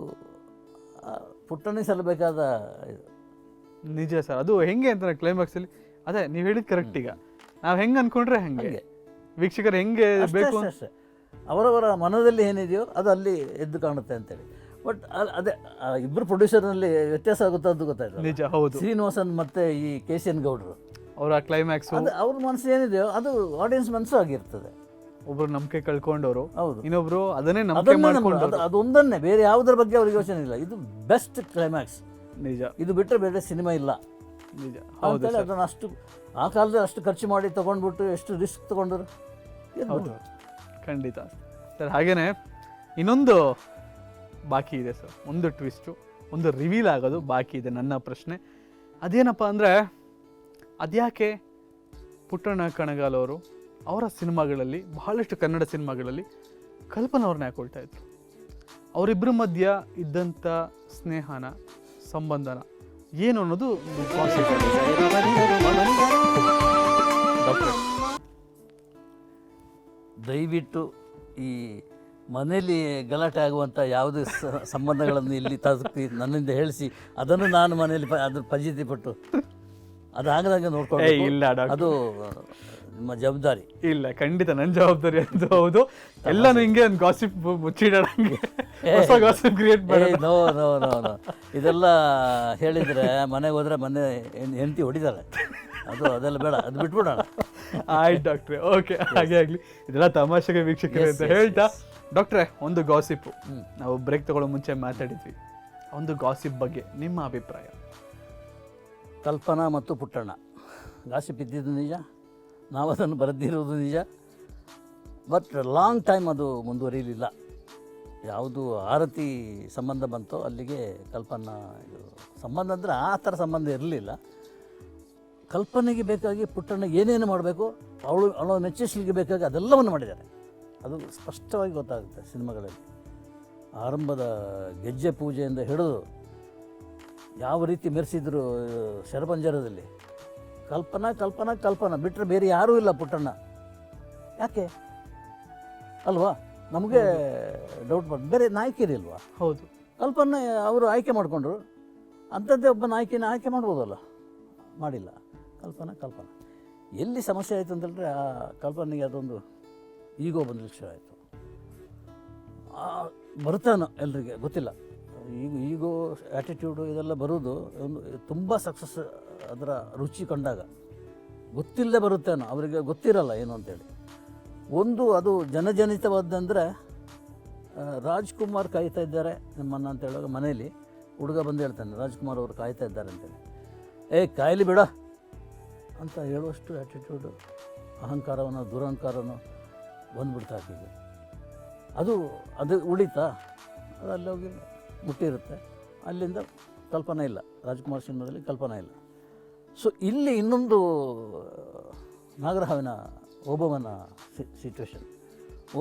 ಆ, ಪುಟ್ಟಣ್ಣಿಗೆ ಸಲ್ಲಬೇಕಾದ ಇದು. ನಿಜ ಸರ್ ಅದು ಹೆಂಗೆ ಅಂತ ಕ್ಲೈಮ್ಯಾಕ್ಸ್ ಅಲ್ಲಿ ಅದೇ ನೀವು ಹೇಳಿದ್ ಕರೆಕ್ಟ್ ಈಗ. ನಾವು ಹೆಂಗೆ ಅನ್ಕೊಂಡ್ರೆ ಹಂಗೆ. ವೀಕ್ಷಕರು ಹೆಂಗೆ ಬೇಕು ಅಷ್ಟೇ. ಅವರವರ ಮನದಲ್ಲಿ ಏನಿದೆಯೋ ಅದು ಅಲ್ಲಿ ಎದ್ದು ಕಾಣುತ್ತೆ ಅಂತೇಳಿ. ಬಟ್ ಅದೇ ಇಬ್ಬರು ಪ್ರೊಡ್ಯೂಸರ್ನಲ್ಲಿ ವ್ಯತ್ಯಾಸ ಆಗುತ್ತೆ ಅಂತ ಗೊತ್ತಾಯ್ತು ನಿಜ ಹೌದು. ಶ್ರೀನಿವಾಸನ್ ಮತ್ತೆ ಈ ಕೆ ಸಿ ಎನ್ ಗೌಡ್ರು. ಅವರ ಕ್ಲೈಮ್ಯಾಕ್ಸ್ ಅವ್ರ ಮನಸ್ಸು ಏನಿದೆಯೋ ಅದು ಆಡಿಯನ್ಸ್ ಮನಸ್ಸು ಆಗಿರ್ತದೆ. ಒಬ್ರು ನಂಬಿಕೆ ಕಳ್ಕೊಂಡವರು ಹೌದು. ಇನ್ನೊಬ್ರು ಅದನ್ನೇ ನಂಬಿಕೆ ಅದನ್ನೇ ನಂಬ- ಮಾಡ್ಕೊಂಡು ಅದು ಅದೊಂದನ್ನೇ ಬೇರೆ ಯಾವುದರ ಬಗ್ಗೆ ಅವ್ರಿಗೆ ಯೋಚನೆ ಇಲ್ಲ. ಇದು ಬೆಸ್ಟ್ ಕ್ಲೈಮ್ಯಾಕ್ಸ್ ನಿಜ. ಇದು ಬಿಟ್ಟರೆ ಬೇರೆ ಸಿನಿಮಾ ಇಲ್ಲ. ನಿಜ. ಹೌದು ಅಂತೇಳಿ ಅದನ್ನು ಅಷ್ಟು ಆ ಕಾಲದಲ್ಲಿ ಅಷ್ಟು ಖರ್ಚು ಮಾಡಿ ತಗೊಂಡ್ಬಿಟ್ಟು ಎಷ್ಟು ರಿಸ್ಕ್ ತೊಗೊಂಡ್ರು? ಹೌದು. ಖಂಡಿತ. ಸರ್ ಹಾಗೇನೆ ಇನ್ನೊಂದು ಬಾಕಿ ಇದೆ ಸರ್. ಒಂದು ಟ್ವಿಸ್ಟು ಒಂದು ರಿವೀಲ್ ಆಗೋದು ಬಾಕಿ ಇದೆ ನನ್ನ ಪ್ರಶ್ನೆ. ಅದೇನಪ್ಪ ಅಂದರೆ ಅದ್ಯಾಕೆ ಪುಟ್ಟಣ್ಣ ಕಣಗಾಲ್ ಅವರು ಸಿನಿಮಾಗಳಲ್ಲಿ ಬಹಳಷ್ಟು ಕನ್ನಡ ಸಿನಿಮಾಗಳಲ್ಲಿ ಕಲ್ಪನಾ ಅವ್ರನ್ನ ಹಾಕೊಳ್ತಾ ಇದ್ರು. ಅವರಿಬ್ಬರ ಮಧ್ಯ ಇದ್ದಂಥ ಸ್ನೇಹನ ಸಂಬಂಧನ ಏನು ಅನ್ನೋದು ದಯವಿಟ್ಟು ಈ ಮನೆಯಲ್ಲಿ ಗಲಾಟೆ ಆಗುವಂಥ ಯಾವುದೇ ಸಂಬಂಧಗಳನ್ನು ಇಲ್ಲಿ ತಲುಪಿ ನನ್ನಿಂದ ಹೇಳಿಸಿ ಅದನ್ನು ನಾನು ಮನೆಯಲ್ಲಿ ಪ ಅದ್ರ ಪಜೀತಿ ಪಟ್ಟು ಅದಾಗದಂಗೆ ನೋಡ್ಕೊಂಡು ಇಲ್ಲ ಡಾಕ್ಟರ್. ಅದು ನಿಮ್ಮ ಜವಾಬ್ದಾರಿ. ಇಲ್ಲ ಖಂಡಿತ ನನ್ನ ಜವಾಬ್ದಾರಿ ಅಂತ ಹೌದು. ಎಲ್ಲಾನು ಹಿಂಗೆ ಒಂದು ಗಾಸಿಪ್ ಮುಚ್ಚಿಡೋಣ ಹೊಸ ಗಾಸಿಪ್ ಕ್ರಿಯೇಟ್ ಮಾಡಿ ನೋ ನೋ ನೋ ನೋ. ಇದೆಲ್ಲ ಹೇಳಿದರೆ ಮನೆಗೆ ಹೋದ್ರೆ ಮನೆ ಹೆಂಡತಿ ಹೊಡಿತಾರೆ ಅದು ಅದೆಲ್ಲ ಬೇಡ ಅದು ಬಿಟ್ಬಿಡೋಣ. ಆಯ್ತು ಡಾಕ್ಟ್ರೆ ಓಕೆ ಹಾಗೆ ಆಗಲಿ. ಇದೆಲ್ಲ ತಮಾಷೆಗೆ ವೀಕ್ಷಕರು ಅಂತ ಹೇಳ್ತಾ. ಡಾಕ್ಟ್ರೆ ಒಂದು ಗಾಸಿಪ್ಪು ನಾವು ಬ್ರೇಕ್ ತಗೊಳ್ಳೋ ಮುಂಚೆ ಮಾತಾಡಿದ್ವಿ. ಒಂದು ಗಾಸಿಪ್ ಬಗ್ಗೆ ನಿಮ್ಮ ಅಭಿಪ್ರಾಯ? ಕಲ್ಪನಾ ಮತ್ತು ಪುಟ್ಟಣ್ಣ. ಗಾಸಿಪ್ ಇದ್ದಿದ್ದು ನಿಜ? ನಾವು ಅದನ್ನು ಬರೆದಿರೋದು ನಿಜ. ಬಟ್ ಲಾಂಗ್ ಟೈಮ್ ಅದು ಮುಂದುವರಿಲಿಲ್ಲ. ಯಾವುದು ಆರತಿ ಸಂಬಂಧ ಬಂತೋ ಅಲ್ಲಿಗೆ ಕಲ್ಪನಾ ಇದು ಸಂಬಂಧ ಅಂದರೆ ಆ ಥರ ಸಂಬಂಧ ಇರಲಿಲ್ಲ. ಕಲ್ಪನೆಗೆ ಬೇಕಾಗಿ ಪುಟ್ಟಣ್ಣ ಏನೇನು ಮಾಡಬೇಕು, ಅವಳು ಅವಳು ಮೆಚ್ಚಿಸ್ಲಿಕ್ಕೆ ಬೇಕಾಗಿ ಅದೆಲ್ಲವನ್ನು ಮಾಡಿದ್ದಾರೆ. ಅದು ಸ್ಪಷ್ಟವಾಗಿ ಗೊತ್ತಾಗುತ್ತೆ ಸಿನಿಮಾಗಳಲ್ಲಿ. ಆರಂಭದ ಗೆಜ್ಜೆ ಪೂಜೆಯಿಂದ ಹಿಡಿದು ಯಾವ ರೀತಿ ಮೆರೆಸಿದ್ರು ಶರಪಂಜರದಲ್ಲಿ. ಕಲ್ಪನಾ ಕಲ್ಪನಾ ಕಲ್ಪನಾ. ಬಿಟ್ಟರೆ ಬೇರೆ ಯಾರೂ ಇಲ್ಲ ಪುಟ್ಟಣ್ಣ. ಯಾಕೆ? ಅಲ್ವಾ? ನಮಗೆ ಡೌಟ್ ಬರ್ತದೆ ಬೇರೆ ನಾಯಕಿರಿಲ್ವಾ? ಹೌದು. ಕಲ್ಪನೆ ಅವರು ಆಯ್ಕೆ ಮಾಡಿಕೊಂಡ್ರು. ಅಂಥದ್ದೇ ಒಬ್ಬ ನಾಯಕಿನ ಆಯ್ಕೆ ಮಾಡ್ಬೋದಲ್ಲ? ಮಾಡಿಲ್ಲ. ಕಲ್ಪನಾ ಕಲ್ಪನಾ. ಎಲ್ಲಿ ಸಮಸ್ಯೆ ಆಯಿತು ಅಂತೇಳಿದ್ರೆ ಆ ಕಲ್ಪನೆಗೆ ಅದೊಂದು ಈಗೋ ಬಂದ ಶುರು ಆಯಿತು. ಬರ್ತಾನೋ ಎಲ್ರಿಗೆ? ಗೊತ್ತಿಲ್ಲ. ಈಗ ಈಗೋ ಆ್ಯಟಿಟ್ಯೂಡು ಇದೆಲ್ಲ ಬರೋದು ಒಂದು ತುಂಬ ಸಕ್ಸಸ್ ಅದರ ರುಚಿ ಕಂಡಾಗ. ಗೊತ್ತಿಲ್ಲದೆ ಬರುತ್ತೇನೋ ಅವರಿಗೆ ಗೊತ್ತಿರಲ್ಲ ಏನು ಅಂತೇಳಿ. ಒಂದು ಅದು ಜನಜನಿತವಾದಂದರೆ ರಾಜ್ಕುಮಾರ್ ಕಾಯ್ತಾ ಇದ್ದಾರೆ ನಿಮ್ಮನ್ನು ಅಂತ ಹೇಳುವಾಗ ಮನೆಯಲ್ಲಿ ಹುಡುಗ ಬಂದು ಹೇಳ್ತಾನೆ, ರಾಜ್ಕುಮಾರ್ ಅವರು ಕಾಯ್ತಾ ಇದ್ದಾರೆ ಅಂತೇಳಿ. ಏ, ಕಾಯಲಿ ಬಿಡ. ಅಂತ ಹೇಳುವಷ್ಟು ಆ್ಯಟಿಟ್ಯೂಡು ಅಹಂಕಾರವನ್ನು, ದುರಹಂಕಾರವನ್ನು ಬಂದುಬಿಡ್ತಾ ಆಕೆಗೆ ಅದು ಅದು ಉಳಿತಾ? ಅದು ಮುಟ್ಟಿರುತ್ತೆ. ಅಲ್ಲಿಂದ ಕಲ್ಪನೆ ಇಲ್ಲ. ರಾಜ್ಕುಮಾರ್ ಸಿನಿಮಾದಲ್ಲಿ ಕಲ್ಪನೆ ಇಲ್ಲ. ಸೊ ಇಲ್ಲಿ ಇನ್ನೊಂದು ನಾಗರಹಾವಿನ ಓಬವನ ಸಿಚುವೇಶನ್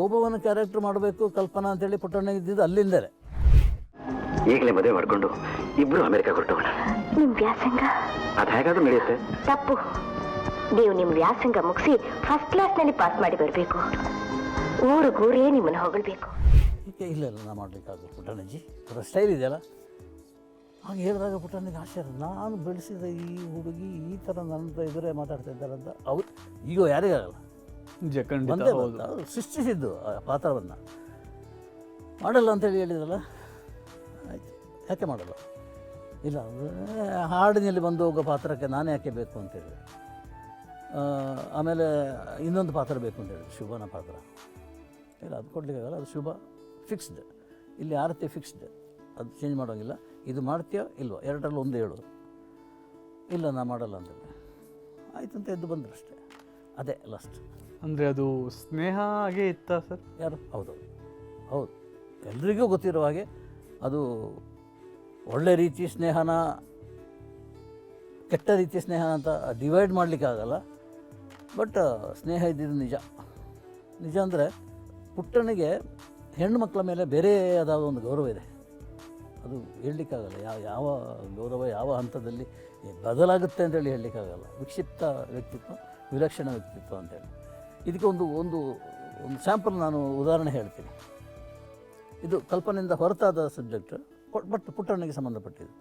ಓಬವನ ಕ್ಯಾರೆಕ್ಟರ್ ಮಾಡಬೇಕು ಕಲ್ಪನಾ ಅಂತೇಳಿ ಪುಟ್ಟಣ್ಣ ಇದ್ದಿದ್ದು ಅಲ್ಲಿಂದಲೇ. ಈಗಲೇ ಮದುವೆ ಮಾಡಿಕೊಂಡು ಇಬ್ರು ಅಮೆರಿಕ ಹೊರಟೋಣ ನಿಮ್ ವ್ಯಾಸಂಗ? ಅದು ಹೇಗಾದ್ರೂ ನಡೆಯುತ್ತೆ. ತಪ್ಪು. ನೀವು ನಿಮ್ಮ ವ್ಯಾಸಂಗ ಮುಗಿಸಿ ಫಸ್ಟ್ ಕ್ಲಾಸ್ನಲ್ಲಿ ಪಾಸ್ ಮಾಡಿ ಬರಬೇಕು. ಊರಿಗೂರೇ ನಿಮ್ಮನ್ನು ಹೊಗಳ್ಬೇಕು. ಏಕೆ ಇಲ್ಲ ಇಲ್ಲ ನಾನು ಮಾಡಲಿಕ್ಕಾಗಲ್ಲ ಪುಟ್ಟಣ್ಣಜ್ಜಿ ಅದರ ಸ್ಟೈಲ್ ಇದೆಯಲ್ಲ? ಹಾಗೆ ಹೇಳಿದಾಗ ಪುಟ್ಟಣ್ಣಗೆ ಆಶ್ಚರ್ಯ ನಾನು ಬೆಳೆಸಿದ ಈ ಹುಡುಗಿ ಈ ಥರ ನನ್ನ ಎದುರೇ ಮಾತಾಡ್ತಾ ಇದ್ದಾರೆ ಅಂತ ಅವ್ರು ಈಗ ಯಾರಿಗೆ ಆಗಲ್ಲ ಅವರು ಸೃಷ್ಟಿಸಿದ್ದು ಆ ಪಾತ್ರವನ್ನು. ಮಾಡಲ್ಲ ಅಂತೇಳಿ ಹೇಳಿದ್ರಲ್ಲ? ಆಯಿತು. ಯಾಕೆ ಮಾಡಲ್ಲ? ಇಲ್ಲ ಹಾಡಿನಲ್ಲಿ ಬಂದು ಹೋಗೋ ಪಾತ್ರಕ್ಕೆ ನಾನು ಯಾಕೆ ಬೇಕು ಅಂತೇಳಿ ಆಮೇಲೆ ಇನ್ನೊಂದು ಪಾತ್ರ ಬೇಕು ಅಂತೇಳಿ ಶುಭನ ಪಾತ್ರ. ಇಲ್ಲ ಅದು ಕೊಡಲಿಕ್ಕಾಗಲ್ಲ ಅದು ಶುಭ. ಫಿಕ್ಸ್ಡ್ ಇಲ್ಲಿ ಆರತಿ ಫಿಕ್ಸ್ಡ್ ಅದು ಚೇಂಜ್ ಮಾಡೋಂಗಿಲ್ಲ. ಇದು ಮಾಡ್ತೀಯೋ ಇಲ್ವೋ? ಎರಡರಲ್ಲಿ ಒಂದು ಹೇಳು. ಇಲ್ಲ ನಾ ಮಾಡಲ್ಲ ಅಂತೇಳಿ ಆಯ್ತು ಅಂತ ಎದ್ದು ಬಂದರು ಅಷ್ಟೇ. ಅದೇ ಲಾಸ್ಟ್ ಅಂದರೆ ಅದು ಸ್ನೇಹ ಆಗೇ ಇತ್ತ ಸರ್? ಯಾರು? ಹೌದು. ಹೌದು. ಎಲ್ರಿಗೂ ಗೊತ್ತಿರೋ ಹಾಗೆ ಅದು ಒಳ್ಳೆ ರೀತಿ ಸ್ನೇಹನ ಕೆಟ್ಟ ರೀತಿ ಸ್ನೇಹ ಅಂತ ಡಿವೈಡ್ ಮಾಡಲಿಕ್ಕಾಗಲ್ಲ ಬಟ್ ಸ್ನೇಹ ಇದ್ದಿದ್ದು ನಿಜ. ನಿಜ ಅಂದರೆ ಪುಟ್ಟನಿಗೆ ಹೆಣ್ಣು ಮಕ್ಕಳ ಮೇಲೆ ಬೇರೆ ಅದಾದ ಒಂದು ಗೌರವ ಇದೆ. ಅದು ಹೇಳಲಿಕ್ಕಾಗಲ್ಲ. ಯಾವ ಯಾವ ಗೌರವ ಯಾವ ಹಂತದಲ್ಲಿ ಬದಲಾಗುತ್ತೆ ಅಂತೇಳಿ ಹೇಳಲಿಕ್ಕಾಗಲ್ಲ. ವಿಕ್ಷಿಪ್ತ ವ್ಯಕ್ತಿತ್ವ, ವಿಲಕ್ಷಣ ವ್ಯಕ್ತಿತ್ವ ಅಂತೇಳಿ ಇದಕ್ಕೆ ಒಂದು ಒಂದು ಒಂದು ಸ್ಯಾಂಪಲ್ ನಾನು ಉದಾಹರಣೆ ಹೇಳ್ತೀನಿ. ಇದು ಕಲ್ಪನೆಯಿಂದ ಹೊರತಾದ ಸಬ್ಜೆಕ್ಟ್ ಬಟ್ ಪುಟ್ಟಣ್ಣಿಗೆ ಸಂಬಂಧಪಟ್ಟಿದ್ದು.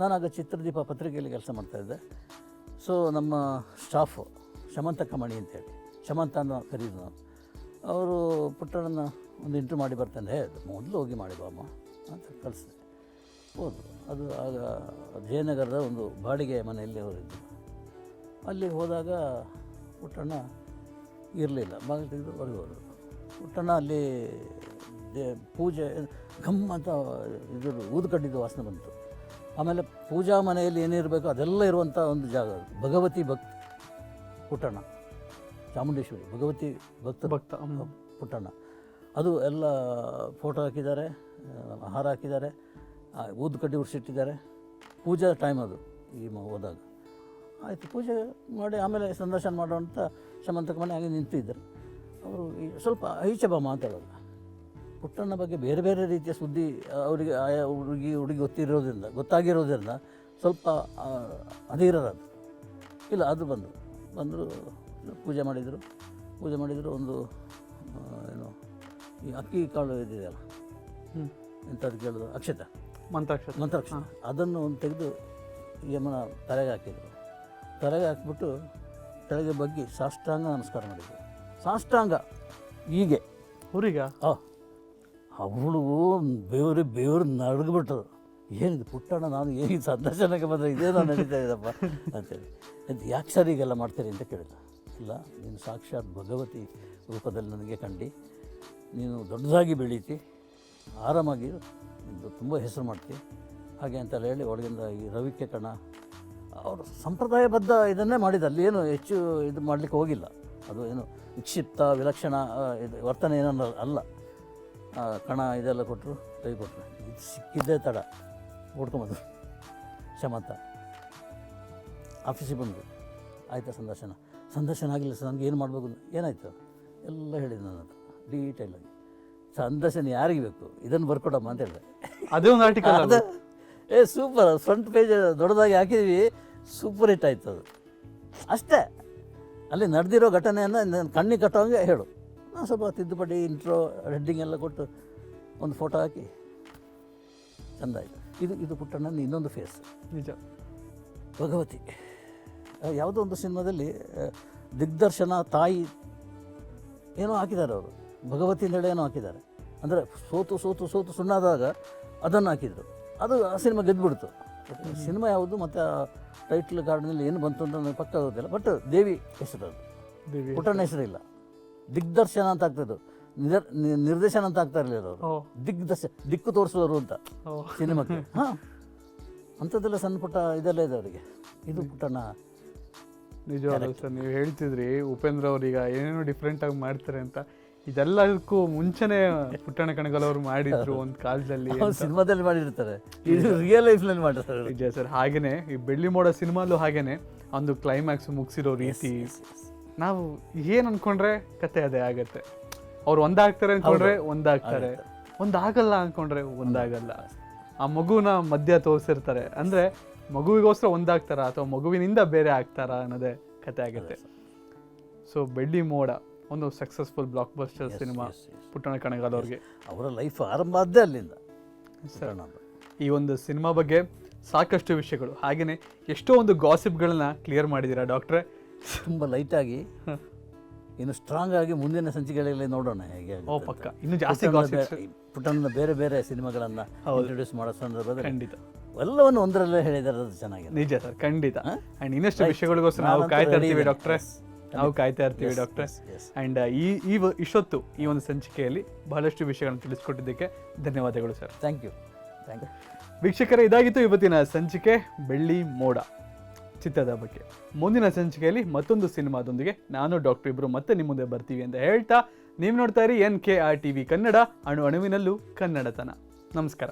ನಾನಾಗ ಚಿತ್ರದೀಪ ಪತ್ರಿಕೆಯಲ್ಲಿ ಕೆಲಸ ಮಾಡ್ತಾಯಿದ್ದೆ ಸೊ ನಮ್ಮ ಸ್ಟಾಫು ಶಮಂತ ಕಮಣಿ ಅಂತೇಳಿ ಶಮಂತ ಅನ್ನೋ ಕರೀದು ಅವರು ಪುಟ್ಟಣ್ಣನ ಒಂದು ಇಂಟ್ರೂ ಮಾಡಿ ಬರ್ತಾನೆ. ಹೇ ಮೊದಲು ಹೋಗಿ ಮಾಡಿ ಬಾಮ್ಮ. ಅಂತ ಕಳಿಸಿದೆ. ಹೋದ್ರು ಅದು ಆಗ ಜಯನಗರದ ಒಂದು ಬಾಡಿಗೆ ಮನೆಯಲ್ಲಿ ಅವರಿದ್ದು ಅಲ್ಲಿ ಹೋದಾಗ ಪುಟ್ಟಣ್ಣ ಇರಲಿಲ್ಲ. ಬಾಗಿಲು ತೆಗೆದು ಹೊರಗೆ ಹೋದರು. ಪುಟ್ಟಣ್ಣ ಅಲ್ಲಿ ದೇ- ಪೂಜೆ ಘಮ್ ಅಂತ ಇದು ಊದ್ಕಡ್ಡಿದ್ದು ವಾಸನೆ ಬಂತು. ಆಮೇಲೆ ಪೂಜಾ ಮನೆಯಲ್ಲಿ ಏನಿರಬೇಕು ಅದೆಲ್ಲ ಇರುವಂಥ ಒಂದು ಜಾಗ. ಭಗವತಿ ಭಕ್ತ ಪುಟ್ಟಣ್ಣ ಚಾಮುಂಡೇಶ್ವರಿ ಭಗವತಿ ಭಕ್ತ ಭಕ್ತ. ಪುಟ್ಟಣ್ಣ ಅದು ಎಲ್ಲ ಫೋಟೋ ಹಾಕಿದ್ದಾರೆ ಆಹಾರ ಹಾರ ಹಾಕಿದ್ದಾರೆ ಊದು ಕಡ್ಡಿ ಉಡ್ಸಿಟ್ಟಿದ್ದಾರೆ ಪೂಜಾ ಟೈಮ್ ಅದು ಈ ಹೋದಾಗ. ಆಯಿತು, ಪೂಜೆ ಮಾಡಿ ಆಮೇಲೆ ಸಂದರ್ಶನ ಮಾಡೋವಂಥ ಶಮಂತಕ ಮನೆ ಹಾಗೆ ನಿಂತಿದ್ದರು. ಅವರು ಈ ಸ್ವಲ್ಪ ಈಚೆ ಮಾತಾಡೋದು ಪುಟ್ಟಣ್ಣ ಬಗ್ಗೆ ಬೇರೆ ಬೇರೆ ರೀತಿಯ ಸುದ್ದಿ ಅವರಿಗೆ ಆಯಾ ಹುಡುಗಿ ಹುಡುಗಿ ಗೊತ್ತಿರೋದ್ರಿಂದ, ಗೊತ್ತಾಗಿರೋದ್ರಿಂದ ಸ್ವಲ್ಪ ಅಧೀರರದು. ಇಲ್ಲ ಅದು ಬಂದರು. ಬಂದರು, ಪೂಜೆ ಮಾಡಿದರು. ಪೂಜೆ ಮಾಡಿದರು, ಒಂದು ಏನು ಈ ಅಕ್ಕಿ ಕಾಳು ಇದೆಯಲ್ಲ? ಹ್ಮ್. ಎಂಥದ್ದು ಕೇಳಿದ್ರು? ಅಕ್ಷತ? ಮಂತ್ರಾಕ್ಷ ಮಂತ್ರಾಕ್ಷ ಅದನ್ನು ಒಂದು ತೆಗೆದು ಯಮನ ತಲೆಗೆ ಹಾಕಿದ್ರು. ತಲೆಗೆ ಹಾಕ್ಬಿಟ್ಟು ತಲೆಗೆ ಬಗ್ಗಿ ಸಾಷ್ಟಾಂಗ ನಮಸ್ಕಾರ ಮಾಡಿದ್ರು. ಸಾಷ್ಟಾಂಗ. ಹೀಗೆ. ಹುರಿಗ ಆ. ಅವಳು ಬೇವ್ರಿ ಬೇವ್ರು ನಡ್ಗಿಬಿಟ್ರು ಏನಿದು ಪುಟ್ಟಣ್ಣ ನಾನು ಏನು ಸಂದರ್ಶನಕ್ಕೆ ಬಂದರೆ ನಾನು ನಡೀತಾ ಇದ್ದಪ್ಪ ಅಂತೇಳಿ. ಅದು ಯಾಕೆ ಸರ್ ಹೀಗೆಲ್ಲ ಮಾಡ್ತೀರಿ ಅಂತ ಕೇಳಿದ. ಇಲ್ಲ ನೀನು ಸಾಕ್ಷಾತ್ ಭಗವತಿ ರೂಪದಲ್ಲಿ ನನಗೆ ಕಂಡು. ನೀನು ದೊಡ್ಡದಾಗಿ ಬೆಳೀತಿ, ಆರಾಮಾಗಿ ತುಂಬ ಹೆಸರು ಮಾಡ್ತಿ ಹಾಗೆ ಅಂತೆಲ್ಲ ಹೇಳಿ ಒಳಗಿಂದ ಈ ರವಿಕೆ ಕಣ, ಅವರು ಸಂಪ್ರದಾಯಬದ್ಧ ಇದನ್ನೇ ಮಾಡಿದ ಅಲ್ಲಿ ಏನು ಹೆಚ್ಚು ಇದು ಮಾಡಲಿಕ್ಕೆ ಹೋಗಿಲ್ಲ. ಅದು ಏನು ವಿಕ್ಷಿಪ್ತ, ವಿಲಕ್ಷಣ ಇದು ವರ್ತನೆ ಏನನ್ನ ಅಲ್ಲ. ಕಣ ಇದೆಲ್ಲ ಕೊಟ್ಟರು ಕೈ ಕೊಟ್ಟರು ಇದು ಸಿಕ್ಕಿದ್ದೇ ತಡ. ಓಡ್ಕೊಂಬಂದರು ಶಮಂತ ಆಫೀಸಿಗೆ ಬಂದರು ಆಯಿತಾ ಸಂದರ್ಶನ? ಸಂದರ್ಶನ ಆಗಿಲ್ಲ ಸರ್ ನನಗೆ ಏನು ಮಾಡಬೇಕು ಏನಾಯಿತು? ಎಲ್ಲ ಹೇಳಿದ್ದು ಹತ್ರ ಡೀಟೇಲಾಗಿ ಸಂದರ್ಶನ ಯಾರಿಗೆ ಬೇಕು? ಇದನ್ನು ಬರ್ಕೊಡಮ್ಮ ಅಂತ ಹೇಳಿದೆ. ಅದೇ ಒಂದು ಆರ್ಟಿಕಲ್ ಅದು. ಏ ಸೂಪರ್ ಫ್ರಂಟ್ ಪೇಜ್ ದೊಡ್ಡದಾಗಿ ಹಾಕಿದ್ವಿ. ಸೂಪರ್ ಹಿಟ್ ಆಯ್ತು ಅದು. ಅಷ್ಟೇ. ಅಲ್ಲಿ ನಡೆದಿರೋ ಘಟನೆಯನ್ನು ನನ್ನ ಕಣ್ಣಿಗೆ ಕಟ್ಟೋಂಗೆ ಹೇಳು. ನಾನು ಸ್ವಲ್ಪ ತಿದ್ದುಪಡಿ ಇಂಟ್ರೋ ರೆಡ್ಡಿಂಗ್ ಎಲ್ಲ ಕೊಟ್ಟು ಒಂದು ಫೋಟೋ ಹಾಕಿ. ಚೆಂದ ಆಯಿತು. ಇದು ಇದು ಪುಟ್ಟಣ್ಣನ ಇನ್ನೊಂದು ಫೇಸ್ ನಿಜ. ಭಗವತಿ. ಯಾವುದೋ ಒಂದು ಸಿನಿಮಾದಲ್ಲಿ ದಿಗ್ದರ್ಶನ ತಾಯಿ ಏನೋ ಹಾಕಿದ್ದಾರೆ ಅವರು. ಭಗವತಿ ಏನೋ ಹಾಕಿದ್ದಾರೆ. ಅಂದರೆ ಸೋತು ಸೋತು ಸೋತು ಸುಣ್ಣಾದಾಗ ಅದನ್ನು ಹಾಕಿದರು. ಅದು ಆ ಸಿನಿಮಾ ಗೆದ್ದುಬಿಡ್ತು ಸಿನಿಮಾ ಯಾವುದು? ಮತ್ತು ಟೈಟ್ಲ್ ಕಾರ್ಡ್ನಲ್ಲಿ ಏನು ಬಂತು ಅಂತ ನನಗೆ ಪಕ್ಕ ಆಗೋದಿಲ್ಲ ಬಟ್ ದೇವಿ ಹೆಸರು. ಅದು ಪುಟನ ಹೆಸರಿಲ್ಲ. ದಿಗ್ದರ್ಶನ ಅಂತ ಆಗ್ತದ್ದು ನಿರ್ ನಿರ್ದೇಶನ ಅಂತ ಆಗ್ತಾ ಇರಲಿಲ್ಲ ಅವರು. ದಿಗ್ದರ್ಶ ದಿಕ್ಕು ತೋರಿಸುವರು ಅಂತ ಸಿನಿಮಾಕ್ಕೆ. ಹಾಂ. ಅಂಥದ್ದೆಲ್ಲ ಸಣ್ಣ ಪುಟ್ಟ ಇದೆಲ್ಲ ಇದೆ ಅವರಿಗೆ. ಇದು ಪುಟ್ಟಣ್ಣ. ನಿಜವಾದ ಸರ್ ನೀವು ಹೇಳ್ತಿದ್ರಿ ಉಪೇಂದ್ರ ಅವ್ರೀಗ ಏನೇನೋ ಡಿಫ್ರೆಂಟಾಗಿ ಮಾಡ್ತಾರೆ ಅಂತ. ಇದೆಲ್ಲದಕ್ಕೂ ಮುಂಚೆನೆ ಪುಟ್ಟಣ ಕಣಗಲ್ ಅವರು ಮಾಡಿದ್ರು ಒಂದು ಕಾಲದಲ್ಲಿ ಸಿನಿಮಾದಲ್ಲಿ ಮಾಡಿರ್ತಾರೆ. ಇದು ರಿಯಲ್ ಲೈಫ್ನಲ್ಲಿ ಮಾಡಿರ್ತಾರೆ ನಿಜ ಸರ್ ಹಾಗೇನೆ ಈ ಬೆಳ್ಳಿ ಮೋಡ ಸಿನಿಮಾಲು ಹಾಗೇನೆ ಒಂದು ಕ್ಲೈಮ್ಯಾಕ್ಸ್ ಮುಗಿಸಿರೋ ರೀತಿ. ನಾವು ಏನ್ ಅನ್ಕೊಂಡ್ರೆ ಕತೆ ಅದೇ ಆಗತ್ತೆ. ಅವ್ರು ಒಂದಾಗ್ತಾರೆ ಅನ್ಕೊಂಡ್ರೆ ಒಂದಾಗ್ತಾರೆ. ಒಂದಾಗಲ್ಲ ಅನ್ಕೊಂಡ್ರೆ ಒಂದಾಗಲ್ಲ. ಆ ಮಗುನ ಮಧ್ಯ ತೋರಿಸಿರ್ತಾರೆ. ಅಂದ್ರೆ ಮಗುವಿಗೋಸ್ಕರ ಒಂದಾಗ್ತಾರ ಅಥವಾ ಮಗುವಿನಿಂದ ಬೇರೆ ಆಗ್ತಾರ ಅನ್ನೋದೇ ಕತೆ ಆಗುತ್ತೆ. ಸೊ ಬೆಳ್ಳಿ ಮೋಡ. ಒಂದು successful blockbuster cinema. Puttanna Kanagal ಅವ್ರಿಗೆ ಅವರ ಲೈಫ್ ಆರಂಭ ಆದ್ದೇ ಅಲ್ಲಿಂದ. ಸರ್ ಈ ಒಂದು ಸಿನಿಮಾ ಬಗ್ಗೆ ಸಾಕಷ್ಟು ವಿಷಯಗಳು. ಹಾಗೆಯೇ ಎಷ್ಟೋ ಒಂದು ಗಾಸಿಪ್ಗಳನ್ನ ಕ್ಲಿಯರ್ ಮಾಡಿದ್ದೀರಾ ಡಾಕ್ಟ್ರೆ ತುಂಬ ಲೈಟಾಗಿ ಇನ್ನು ಸ್ಟ್ರಾಂಗ್ ಆಗಿ ಮುಂದಿನ ಸಂಚಿಕೆಗಳಲ್ಲಿ ನೋಡೋಣ ಹೇಗೆ ಓ ಪಕ್ಕ. ಇನ್ನು ಜಾಸ್ತಿ ಪುಟ್ಟಣ್ಣ ಬೇರೆ ಬೇರೆ ಸಿನಿಮಾಗಳನ್ನ ಇಂಟ್ರೊಡ್ಯೂಸ್ ಮಾಡೋ ಸಂದರ್ಭದಲ್ಲಿ ಖಂಡಿತ. ಎಲ್ಲವನ್ನು ಒಂದರಲ್ಲೇ ಹೇಳಿದ್ದಾರೆ ಅದು ಚೆನ್ನಾಗಿದೆ ನಿಜ ಸರ್ ಖಂಡಿತ? ಅಂಡ್ ಇನ್ನಷ್ಟು ವಿಷಯಗಳಿಗೋಸ್ಕರ ನಾವು ಕಾಯ್ತಾ ಇದ್ದೀವಿ ಇರ್ತೀವಿ. ಡಾಕ್ಟ್ರೆ. ನಾವು ಕಾಯ್ತಾ ಇರ್ತೀವಿ ಡಾಕ್ಟರ್. ಅಂಡ್ ಈ ಈ ಇಷ್ಟೊತ್ತು ಈ ಒಂದು ಸಂಚಿಕೆಯಲ್ಲಿ ಬಹಳಷ್ಟು ವಿಷಯಗಳನ್ನು ತಿಳಿಸ್ಕೊಟ್ಟಿದ್ದಕ್ಕೆ ಧನ್ಯವಾದಗಳು sir thank you thank you ವೀಕ್ಷಕರೇ ಇದಾಗಿತ್ತು ಇವತ್ತಿನ ಸಂಚಿಕೆ ಬೆಳ್ಳಿ ಮೋಡ. ಚಿತ್ರದ ಬಗ್ಗೆ. ಮುಂದಿನ ಸಂಚಿಕೆಯಲ್ಲಿ ಮತ್ತೊಂದು ಸಿನಿಮಾದೊಂದಿಗೆ ನಾನು ಡಾಕ್ಟರ್ ಇಬ್ರು ಮತ್ತೆ ನಿಮ್ಮ ಮುಂದೆ ಬರ್ತೀವಿ ಅಂತ ಹೇಳ್ತಾ ನೀವು ನೋಡ್ತಾ ಇರಿ N K R T V Kannada ಅಣು ಅಣುವಿನಲ್ಲೂ ಕನ್ನಡತನ. ನಮಸ್ಕಾರ.